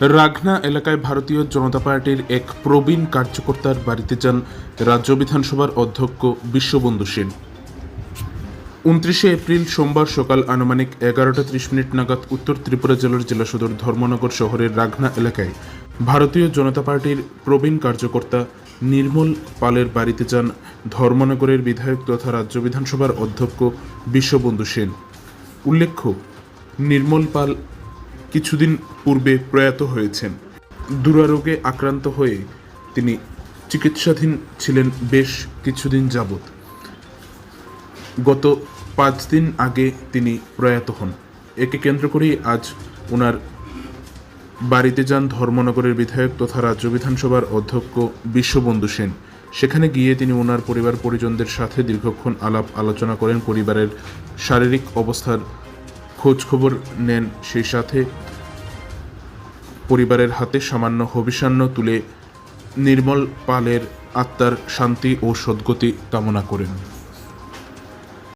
রাঘনা এলাকায় ভারতীয় জনতা পার্টির এক প্রবীণ কার্যকর্তার বাড়িতে যান রাজ্য বিধানসভার অধ্যক্ষ বিশ্ববন্ধু সেন। উনত্রিশে এপ্রিল সোমবার সকাল আনুমানিক এগারোটা ত্রিশ মিনিট নাগাদ উত্তর ত্রিপুরা জেলার জেলা সদর ধর্মনগর শহরের রাঘনা এলাকায় ভারতীয় জনতা পার্টির প্রবীণ কার্যকর্তা নির্মল পালের বাড়িতে যান ধর্মনগরের বিধায়ক তথা রাজ্য বিধানসভার অধ্যক্ষ বিশ্ববন্ধু সেন। উল্লেখ্য, নির্মল পাল কিছুদিন পূর্বে প্রয়াত হয়েছেন। দুরারোগে আক্রান্ত হয়ে তিনি চিকিৎসাধীন ছিলেন বেশ কিছুদিন যাবৎ। গত পাঁচ দিন আগে তিনি প্রয়াত হন। একে কেন্দ্র করেই আজ ওনার বাড়িতে যান ধর্মনগরের বিধায়ক তথা রাজ্য বিধানসভার অধ্যক্ষ বিশ্ববন্ধু সেন। সেখানে গিয়ে তিনি ওনার পরিবার পরিজনদের সাথে দীর্ঘক্ষণ আলাপ আলোচনা করেন, পরিবারের শারীরিক অবস্থার খোঁজ খবর নেন সেই সাথে পরিবারের হাতে সামান্য হবিষান্ন তুলে নির্মল পালের আত্মার শান্তি ও সদ্গতি কামনা করেন।